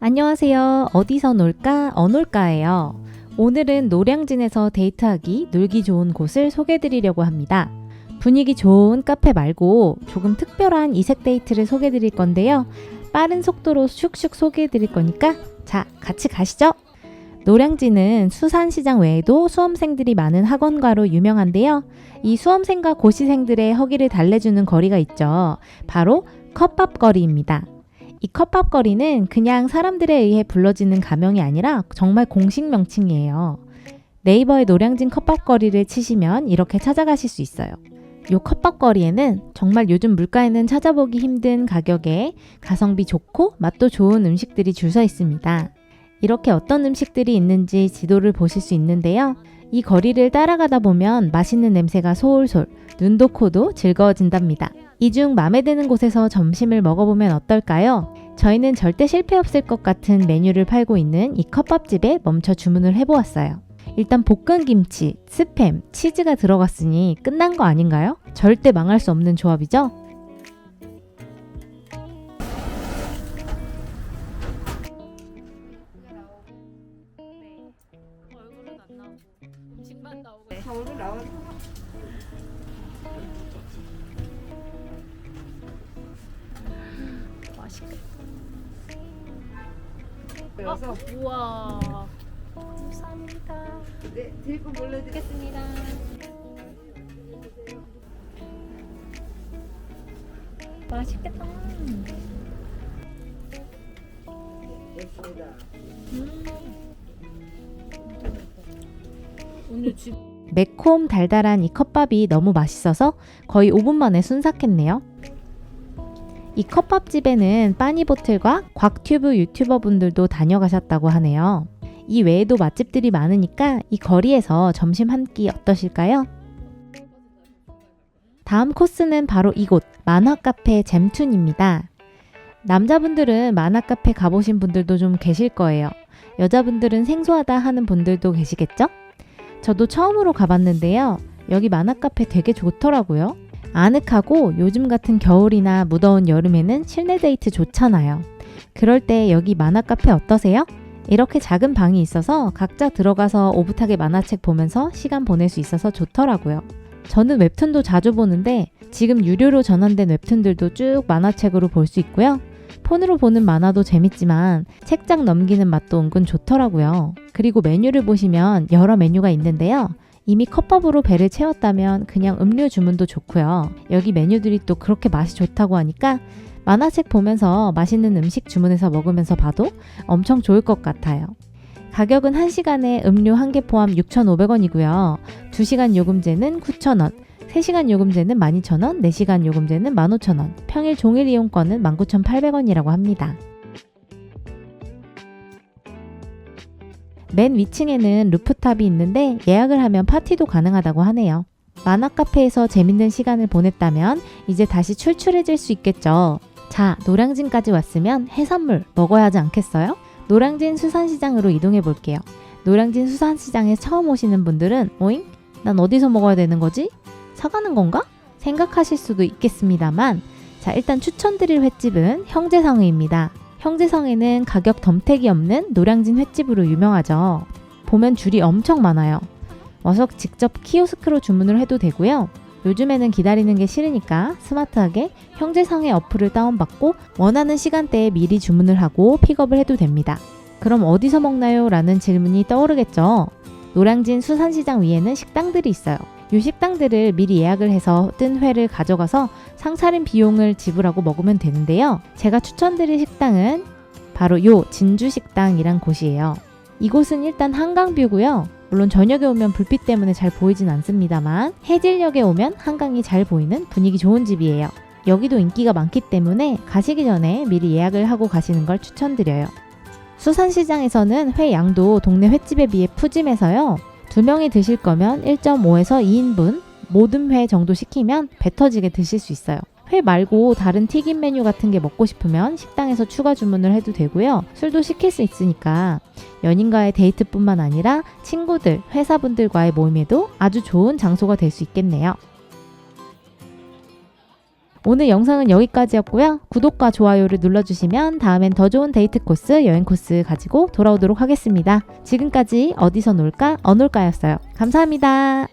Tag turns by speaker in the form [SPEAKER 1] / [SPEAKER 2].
[SPEAKER 1] 안녕하세요. 어디서 놀까? 어놀까예요. 오늘은 노량진에서 데이트하기, 놀기 좋은 곳을 소개해드리려고 합니다. 분위기 좋은 카페 말고 조금 특별한 이색 데이트를 소개해드릴 건데요. 빠른 속도로 슉슉 소개해드릴 거니까 자, 같이 가시죠. 노량진은 수산시장 외에도 수험생들이 많은 학원가로 유명한데요. 이 수험생과 고시생들의 허기를 달래주는 거리가 있죠. 바로 컵밥거리입니다. 이 컵밥거리는 그냥 사람들에 의해 불러지는 가명이 아니라 정말 공식 명칭이에요. 네이버에 노량진 컵밥거리를 치시면 이렇게 찾아가실 수 있어요. 요 컵밥거리에는 정말 요즘 물가에는 찾아보기 힘든 가격에 가성비 좋고 맛도 좋은 음식들이 줄 서 있습니다. 이렇게 어떤 음식들이 있는지 지도를 보실 수 있는데요. 이 거리를 따라가다 보면 맛있는 냄새가 솔솔, 눈도 코도 즐거워진답니다. 이 중 마음에 드는 곳에서 점심을 먹어보면 어떨까요? 저희는 절대 실패 없을 것 같은 메뉴를 팔고 있는 이 컵밥집에 멈춰 주문을 해보았어요. 일단 볶은 김치, 스팸, 치즈가 들어갔으니 끝난 거 아닌가요? 절대 망할 수 없는 조합이죠?
[SPEAKER 2] 얼굴은 안 나오고 맛있겠다.
[SPEAKER 3] 그래서
[SPEAKER 2] 우와. 감사합니다.
[SPEAKER 3] 네, 들고 몰라드겠습니다.
[SPEAKER 2] 맛있겠다.
[SPEAKER 3] 됐습니다.
[SPEAKER 2] 오늘 집
[SPEAKER 1] 매콤 달달한 이 컵밥이 너무 맛있어서 거의 5분 만에 순삭했네요. 이 컵밥집에는 빠니보틀과 곽튜브 유튜버 분들도 다녀가셨다고 하네요. 이 외에도 맛집들이 많으니까 이 거리에서 점심 한 끼 어떠실까요? 다음 코스는 바로 이곳 만화 카페 잼툰입니다. 남자분들은 만화 카페 가보신 분들도 좀 계실 거예요. 여자분들은 생소하다 하는 분들도 계시겠죠? 저도 처음으로 가봤는데요. 여기 만화 카페 되게 좋더라고요. 아늑하고 요즘 같은 겨울이나 무더운 여름에는 실내 데이트 좋잖아요. 그럴 때 여기 만화 카페 어떠세요? 이렇게 작은 방이 있어서 각자 들어가서 오붓하게 만화책 보면서 시간 보낼 수 있어서 좋더라고요. 저는 웹툰도 자주 보는데 지금 유료로 전환된 웹툰들도 쭉 만화책으로 볼 수 있고요. 폰으로 보는 만화도 재밌지만 책장 넘기는 맛도 은근 좋더라고요. 그리고 메뉴를 보시면 여러 메뉴가 있는데요. 이미 컵밥으로 배를 채웠다면 그냥 음료 주문도 좋고요. 여기 메뉴들이 또 그렇게 맛이 좋다고 하니까 만화책 보면서 맛있는 음식 주문해서 먹으면서 봐도 엄청 좋을 것 같아요. 가격은 1시간에 음료 1개 포함 6,500원이고요. 2시간 요금제는 9,000원, 3시간 요금제는 12,000원, 4시간 요금제는 15,000원, 평일 종일 이용권은 19,800원이라고 합니다. 맨 위층에는 루프탑이 있는데 예약을 하면 파티도 가능하다고 하네요. 만화 카페에서 재밌는 시간을 보냈다면 이제 다시 출출해질 수 있겠죠. 자, 노량진까지 왔으면 해산물 먹어야 하지 않겠어요? 노량진 수산시장으로 이동해 볼게요. 노량진 수산시장에 처음 오시는 분들은 오잉? 난 어디서 먹어야 되는 거지? 사가는 건가? 생각하실 수도 있겠습니다만 자, 일단 추천드릴 횟집은 형제성의입니다. 형제성에는 가격 덤택이 없는 노량진 횟집으로 유명하죠. 보면 줄이 엄청 많아요. 와서 직접 키오스크로 주문을 해도 되고요. 요즘에는 기다리는 게 싫으니까 스마트하게 형제성의 어플을 다운받고 원하는 시간대에 미리 주문을 하고 픽업을 해도 됩니다. 그럼 어디서 먹나요? 라는 질문이 떠오르겠죠. 노량진 수산시장 위에는 식당들이 있어요. 이 식당들을 미리 예약을 해서 뜬 회를 가져가서 상차림 비용을 지불하고 먹으면 되는데요. 제가 추천드릴 식당은 바로 요 진주식당이란 곳이에요. 이곳은 일단 한강뷰고요. 물론 저녁에 오면 불빛 때문에 잘 보이진 않습니다만 해질녘에 오면 한강이 잘 보이는 분위기 좋은 집이에요. 여기도 인기가 많기 때문에 가시기 전에 미리 예약을 하고 가시는 걸 추천드려요. 수산시장에서는 회 양도 동네 횟집에 비해 푸짐해서요. 두 명이 드실 거면 1.5에서 2인분 모듬 회 정도 시키면 배 터지게 드실 수 있어요. 회 말고 다른 튀김 메뉴 같은 게 먹고 싶으면 식당에서 추가 주문을 해도 되고요. 술도 시킬 수 있으니까 연인과의 데이트뿐만 아니라 친구들, 회사분들과의 모임에도 아주 좋은 장소가 될 수 있겠네요. 오늘 영상은 여기까지였고요. 구독과 좋아요를 눌러주시면 다음엔 더 좋은 데이트 코스, 여행 코스 가지고 돌아오도록 하겠습니다. 지금까지 어디서 놀까, 어놀까였어요. 감사합니다.